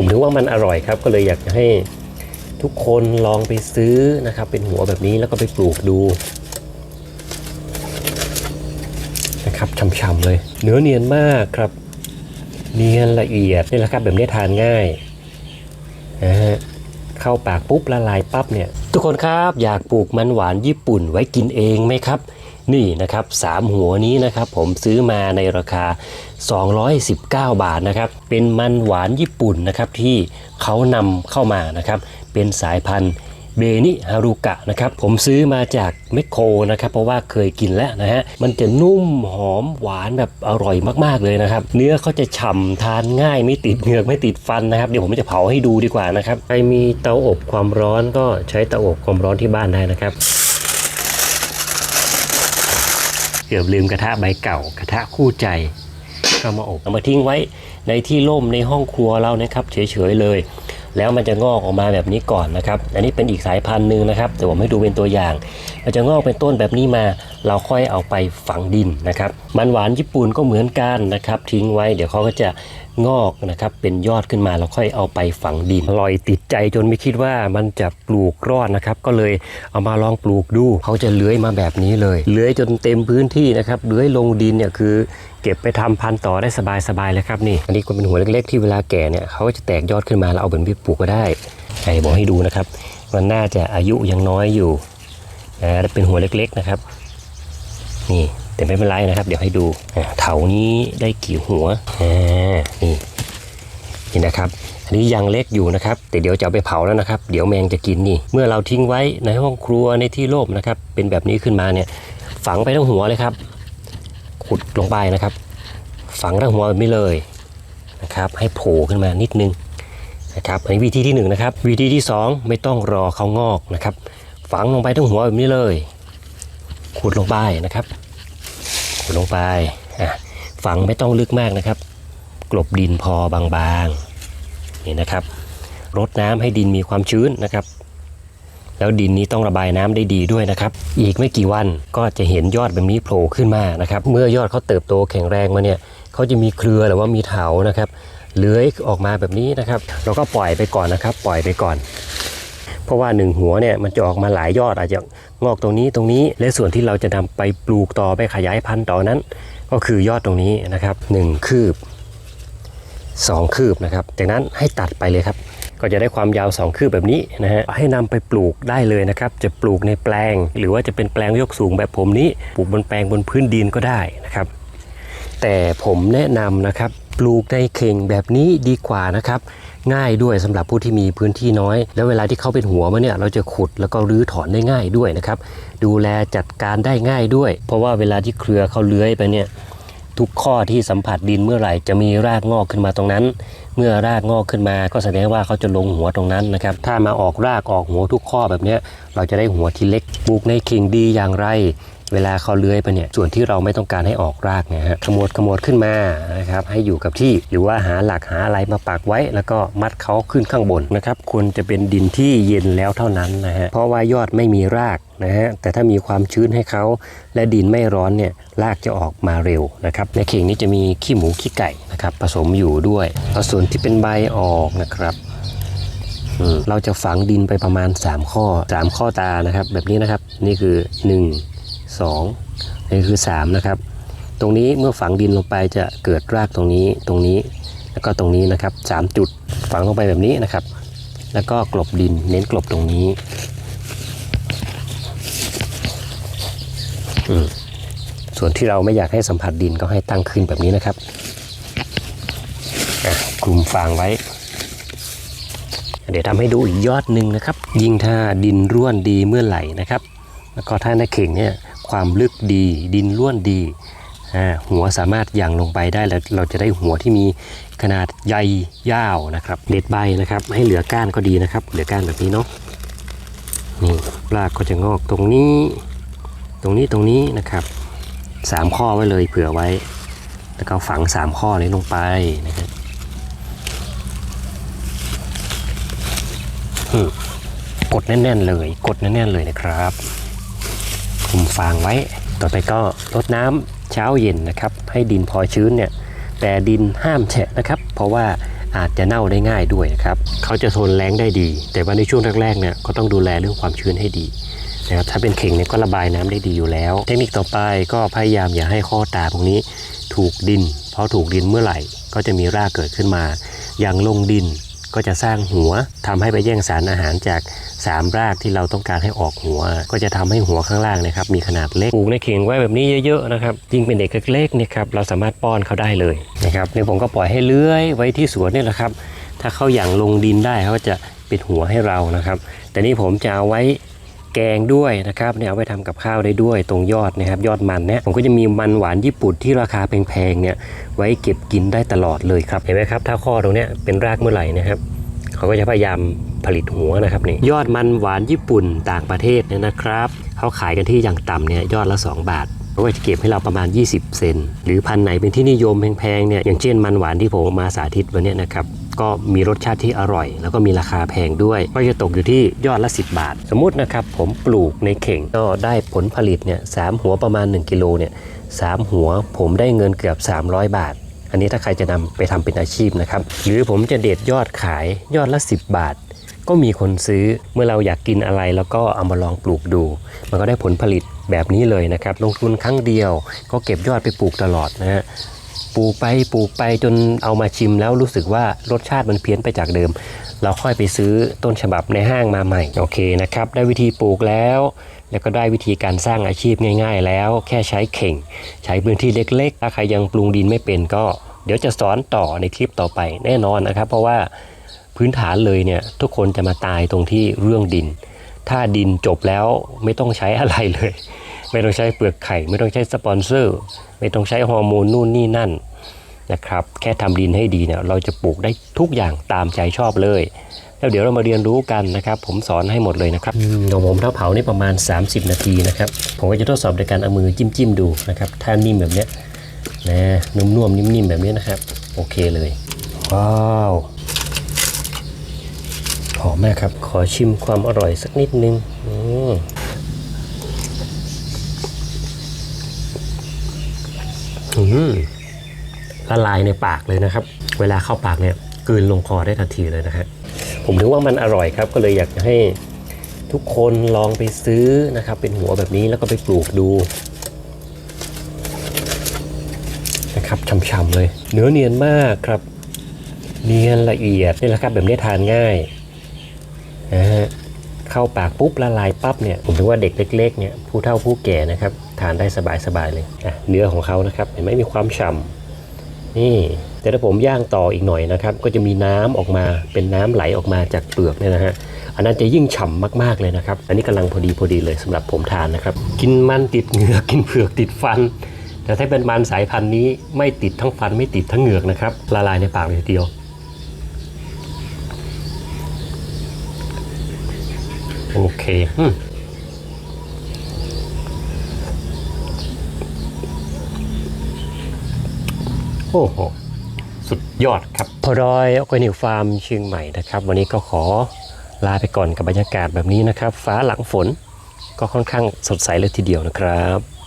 ผมถือว่ามันอร่อยครับ ก็เลยอยากให้ทุกคนลองไปซื้อนะครับ เป็นหัวแบบนี้แล้วก็ไปปลูกดูนะครับช่ำๆเลย เนื้อเนียนมากครับ เนียนละเอียดนี่แหละครับแบบนี้ทานง่ายนะฮะเข้าปากปุ๊บละลายปั๊บเนี่ย ทุกคนครับอยากปลูกมันหวานญี่ปุ่นไว้กินเองไหมครับ นี่นะครับสามหัวนี้นะครับ ผมซื้อมาในราคา 219 บาทนะครับ เป็นมันหวานญี่ปุ่นนะครับที่เขานำเข้ามานะครับ เป็นสายพันธุ์เบนิฮารุกะนะครับ ผมซื้อมาจากเมคโครนะครับ เพราะว่าเคยกินแล้วนะฮะ มันจะนุ่มหอมหวานแบบอร่อยมากๆเลยนะครับ เนื้อเขาจะฉ่ำทานง่ายไม่ติดเหงือกไม่ติดฟันนะครับ เดี๋ยวผมจะเผาให้ดูดีกว่านะครับ ใครมีเตาอบความร้อนก็ใช้เตาอบความร้อนที่บ้านได้นะครับ เกือบลืมกระทะใบเก่ากระทะคู่ใจก็มาอบเอามาทิ้งไว้ในที่ร่มในห้องครัวเรานะครับ เฉยๆเลย แล้วมันจะงอกออกมาแบบนี้ก่อนนะครับ อันนี้เป็นอีกสายพันธุ์หนึ่งนะครับ แต่ผมให้ดูเป็นตัวอย่าง มันจะงอกเป็นต้นแบบนี้มา เราค่อยเอาไปฝังดินนะครับ มันหวานญี่ปุ่นก็เหมือนกันนะครับ ทิ้งไว้เดี๋ยวเขาก็จะ งอกนะครับเป็นยอดขึ้นมาเราค่อยเอาไปฝังดินอร่อยติดใจจนไม่คิดว่ามันจะปลูกรอดนะครับ ก็เลยเอามาลองปลูกดูเขาจะเลื้อยมาแบบนี้เลยเลื้อยจนเต็มพื้นที่นะครับเลื้อยลงดินเนี่ยคือเก็บไปทำพันธุ์ต่อได้สบายๆเลยครับนี่ อันนี้ก็เป็นหัวเล็กๆ ที่เวลาแก่เนี่ยเขาก็จะแตกยอดขึ้นมาแล้วเอาเป็นไปปลูกก็ได้ใครบอกให้ดูนะครับ มันน่าจะอายุยังน้อยอยู่นะและเป็นหัวเล็กๆนะครับ นี่ แต่ไม่เป็นไรนะครับ เดี๋ยวให้ดูอ่าเถานี้ได้กี่หัวอ่านี่นี่นะครับ อันนี้ยังเล็กอยู่นะครับ แต่เดี๋ยวจะเอาไปเผาแล้วนะครับ เดี๋ยวแมงจะกินนี่ เมื่อเราทิ้งไว้ในห้องครัวในที่ร่มนะครับ เป็นแบบนี้ขึ้นมาเนี่ย ฝังไปทั้งหัวเลยครับ ขุดลงไปนะครับ ฝังทั้งหัวแบบนี้เลยนะครับ ให้โผล่ขึ้นมานิดนึงนะครับอันนี้วิธีที่หนึ่งนะครับ วิธีที่สองไม่ต้องรอเขางอกนะครับ ฝังลงไปทั้งหัวแบบนี้เลย ขุดลงไปนะครับ ลงไปฝังไม่ต้องลึกมากนะครับ กลบดินพอบางๆนี่นะครับรดน้ำให้ดินมีความชื้นนะครับ แล้วดินนี้ต้องระบายน้ำได้ดีด้วยนะครับ อีกไม่กี่วันก็จะเห็นยอดแบบนี้โผล่ขึ้นมานะครับ เมื่อยอดเขาเติบโตแข็งแรงมาเนี่ยเขาจะมีเครือหรือว่ามีเถานะครับเลื้อยออกมาแบบนี้นะครับ เราก็ปล่อยไปก่อนนะครับ ปล่อยไปก่อน เพราะว่าหนึ่งหัวเนี่ยมันจะออกมาหลายยอดอาจจะงอกตรงนี้ตรงนี้ และส่วนที่เราจะนำไปปลูกต่อไปขยายพันธุ์ต่อนั้น ก็คือยอดตรงนี้นะครับหนึ่งคืบสองคืบนะครับ จากนั้นให้ตัดไปเลยครับ ก็จะได้ความยาว 2 คืบแบบนี้นะฮะให้นำไปปลูกได้เลยนะครับ จะปลูกในแปลง หรือว่าจะเป็นแปลงยกสูงแบบผมนี้ปลูกบนแปลงบนพื้นดินก็ได้นะครับ แต่ผมแนะนำนะครับ ปลูกในเข่งแบบนี้ดีกว่านะครับ ง่ายด้วยสำหรับผู้ที่มีพื้นที่น้อย แล้วเวลาที่เขาเป็นหัวมาเนี่ยเราจะขุดแล้วก็รื้อถอนได้ง่ายด้วยนะครับ ดูแลจัดการได้ง่ายด้วย เพราะว่าเวลาที่เครือเขาเลื้อยไปเนี่ยทุกข้อที่สัมผัสดินเมื่อไหร่จะมีรากงอกขึ้นมาตรงนั้น เมื่อรากงอกขึ้นมาก็แสดงว่าเขาจะลงหัวตรงนั้นนะครับ ถ้ามาออกรากออกหัวทุกข้อแบบนี้เราจะได้หัวที่เล็กปลูกในกิ่งดีอย่างไร เวลาเขาเลื้อยไปเนี่ยส่วนที่เราไม่ต้องการให้ออกรากเนี่ยฮะขมวดขมวดขึ้นมานะครับให้อยู่กับที่หรือว่าหาหลักหาอะไรมาปักไว้ แล้วก็มัดเขาขึ้นข้างบนนะครับควรจะเป็นดินที่เย็นแล้วเท่านั้นนะฮะเพราะว่ายอดไม่มีรากนะฮะแต่ถ้ามีความชื้นให้เขาและดินไม่ร้อนเนี่ยรากจะออกมาเร็วนะครับในเข่งนี้จะมีขี้หมูขี้ไก่นะครับผสมอยู่ด้วยเอาส่วนที่เป็นใบออกนะครับเราจะฝังดินไปประมาณ 3 ข้อ 3 ข้อตานะครับ แบบนี้นะครับนี่คือ 1 2นี่คือ 3 นะครับ ตรงนี้เมื่อฝังดินลงไปจะเกิดรากตรงนี้ตรงนี้แล้วก็ตรงนี้นะครับ 3 จุดฝังลงไปแบบนี้นะครับ แล้วก็กลบดินเน้นกลบตรงนี้ส่วนที่เราไม่อยากให้สัมผัสดินก็ให้ตั้งขึ้นแบบนี้นะครับอะคลุมฟางไว้ เดี๋ยวทำให้ดูอีกยอดหนึ่งนะครับ ยิ่งถ้าดินร่วนดีเมื่อไหร่นะครับ แล้วก็ถ้าในเข่งเนี่ย ความลึกดี ดินร่วนดี หัวสามารถยั่งลงไปได้แล้วเราจะได้หัวที่มีขนาดใหญ่ยาวนะครับเด็ดใบนะครับ ให้เหลือก้านก็ดีนะครับ เหลือก้านแบบนี้เนาะนี่รากก็จะงอกตรงนี้ ตรงนี้ตรงนี้นะครับสามข้อไว้เลยเผื่อไว้ แล้วก็ฝังสามข้อนี้ลงไปนะครับกดแน่นๆเลย กดแน่นๆเลยนะครับ คลุมฟางไว้ ต่อไปก็รดน้ำเช้าเย็นนะครับ ให้ดินพอชื้นเนี่ยแต่ดินห้ามแฉะนะครับ เพราะว่าอาจจะเน่าได้ง่ายด้วยนะครับเขาจะทนแรงได้ดี แต่ว่าในช่วงแรกๆเนี่ยก็ต้องดูแลเรื่องความชื้นให้ดีนะครับถ้าเป็นเข่งเนี่ยก็ระบายน้ำได้ดีอยู่แล้ว เทคนิคต่อไปก็พยายามอย่าให้ข้อตาตรงนี้ถูกดิน เพราะถูกดินเมื่อไหร่ ก็จะมีรากเกิดขึ้นมา อย่างลงดิน ก็จะสร้างหัวทำให้ไปแย่งสารอาหารจากสามรากที่เราต้องการให้ออกหัว ก็จะทำให้หัวข้างล่างนะครับมีขนาดเล็กปลูกในเข่งไว้แบบนี้เยอะๆนะครับยิ่งเป็นเด็กเล็กๆเนี่ยครับเราสามารถป้อนเขาได้เลยนะครับนี่ผมก็ปล่อยให้เลื้อยไว้ที่สวนนี่แหละครับ ถ้าเขาอย่างลงดินได้เขาก็จะปิดหัวให้เรานะครับ แต่นี่ผมจะเอาไว้ กงด้วยนะครับเนี่ยเอาไว้ทำกับข้าวได้ด้วยตรงยอดนะครับยอดมันเนี่ยผมก็จะมีมันหวานญี่ปุ่นที่ราคาแพงๆเนี่ยไว้เก็บกินได้ตลอดเลยครับเห็นไหมครับถ้าข้อตรงเนี้ยเป็นรากเมื่อไหร่นะครับเขาก็จะพยายามผลิตหัวนะครับนี่ยอดมันหวานญี่ปุ่นต่างประเทศเนี่ยนะครับเขาขายกันที่อย่างต่ำเนี่ยยอดละ 2 บาทเขาก็จะเก็บให้เราประมาณ 20 เซนหรือพันไหนเป็นที่นิยมแพงๆเนี่ยอย่างเช่นมันหวานที่ผมมาสาธิตวันนี้นะครับ ก็มีรสชาติที่อร่อย แล้วก็มีราคาแพงด้วย ก็จะตกอยู่ที่ยอดละ 10 บาท สมมุตินะครับผมปลูกในเข่งก็ได้ผลผลิตเนี่ยสามหัวประมาณ 1 กิโลเนี่ยสามหัวผมได้เงินเกือบ 300 บาท อันนี้ถ้าใครจะนำไปทำเป็นอาชีพนะครับ หรือผมจะเด็ดยอดขายยอดละ 10 บาทก็มีคนซื้อเมื่อเราอยากกินอะไรแล้วก็เอามาลองปลูกดู มันก็ได้ผลผลิตแบบนี้เลยนะครับ ลงทุนครั้งเดียวก็เก็บยอดไปปลูกตลอดนะฮะ ปลูกไปปลูกไปจนเอามาชิมแล้วรู้สึกว่ารสชาติมันเพี้ยนไปจากเดิม เราค่อยไปซื้อต้นฉบับในห้างมาใหม่โอเคนะครับ ได้วิธีปลูกแล้ว แล้วก็ได้วิธีการสร้างอาชีพง่าย ๆ แล้ว แค่ใช้เข่ง ใช้พื้นที่เล็กๆถ้าใครยังปรุงดินไม่เป็นก็ เดี๋ยวจะสอนต่อในคลิปต่อไปแน่นอนนะครับ เพราะว่าพื้นฐานเลยเนี่ยทุกคนจะมาตายตรงที่เรื่องดิน ถ้าดินจบแล้วไม่ต้องใช้อะไรเลย ไม่ต้องใช้เปลือกไข่ ไม่ต้องใช้สปอนเซอร์ ไม่ต้องใช้ฮอร์โมนนู่นนี่นั่นนะครับ แค่ทำดินให้ดีเนี่ยเราจะปลูกได้ทุกอย่างตามใจชอบเลย แล้วเดี๋ยวเรามาเรียนรู้กันนะครับ ผมสอนให้หมดเลยนะครับของผมถ้าเผานี่ประมาณ 30 นาทีนะครับ ผมก็จะทดสอบโดยการเอามือจิ้มๆดูนะครับถ้านิ่มแบบเนี้ยนะนุ่มๆนิ่มๆแบบนี้นะครับ โอเคเลย ว้าวหอมมากครับ ขอชิมความอร่อยสักนิดนึงอื ละลายในปากเลยนะครับ เวลาเข้าปากเนี่ยกลืนลงคอได้ทันทีเลยนะฮะผมถือว่ามันอร่อยครับ ก็เลยอยากให้ทุกคนลองไปซื้อนะครับ เป็นหัวแบบนี้แล้วก็ไปปลูกดูนะครับช่ำๆเลย เนื้อเนียนมากครับ เนียนละเอียดนี่แหละครับแบบนี้ทานง่ายนะฮะ เข้าปากปุ๊บละลายปั๊บเนี่ยผมถือว่าเด็กเล็กๆเนี่ยผู้เฒ่าผู้แก่นะครับทานได้สบายๆเลยอะเนื้อของเขานะครับเห็นไหมมีความฉ่ำนี่แต่ถ้าผมย่างต่ออีกหน่อยนะครับ ก็จะมีน้ำออกมาเป็นน้ำไหลออกมาจากเปลือกเนี่ยนะฮะอันนั้นจะยิ่งฉ่ำมากๆเลยนะครับ อันนี้กำลังพอดีพอดีเลยสำหรับผมทานนะครับ กินมันติดเหงือกกินเผือกติดฟัน แต่ถ้าเป็นมันสายพันธุ์นี้ไม่ติดทั้งฟันไม่ติดทั้งเหงือกนะครับละลายในปากเลยทีเดียว โอเคอืมโอ้โห สุดยอดครับ พอดอยออร์แกนิกฟาร์มเชียงใหม่นะครับ วันนี้ก็ขอลาไปก่อนกับบรรยากาศแบบนี้นะครับ ฟ้าหลังฝนก็ค่อนข้างสดใสเลยทีเดียวนะครับ